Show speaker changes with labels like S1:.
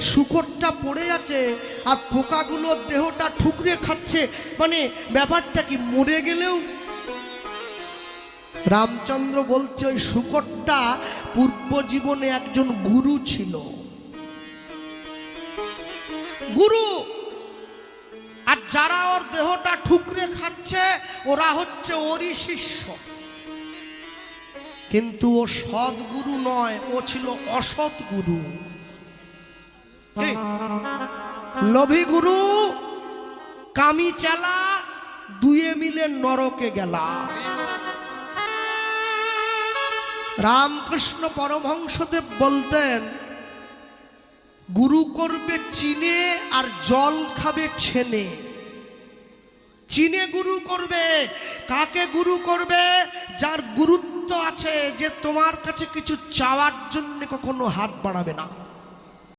S1: শুকরটা পড়ে আছে আর পোকাগুলো দেহটা ঠুকরে খাচ্ছে। মানে ব্যাপারটা কি, মরে গেলেও? রামচন্দ্র বলছে, ওই শুকরটা পূর্ব জীবনে একজন গুরু ছিল। গুরু! আর যারা ওর দেহটা ঠুকরে খাচ্ছে, ওরা হচ্ছে ওরই শিষ্য। কিন্তু ও সদ্গুরু নয়, ও ছিল অসৎ গুরু লোভী গুরু, কামি চালা, দুয়ে মিলে নরকে গেলা। রামকৃষ্ণ পরমহংসদেব বলতেন, গুরু করবে চিনে আর জল খাবে ছেনে। চিনে গুরু করবে, কাকে গুরু করবে, যার গুরুত্ব আছে যে তোমার কাছে কিছু চাওয়ার জন্য কখনো হাত বাড়াবে না।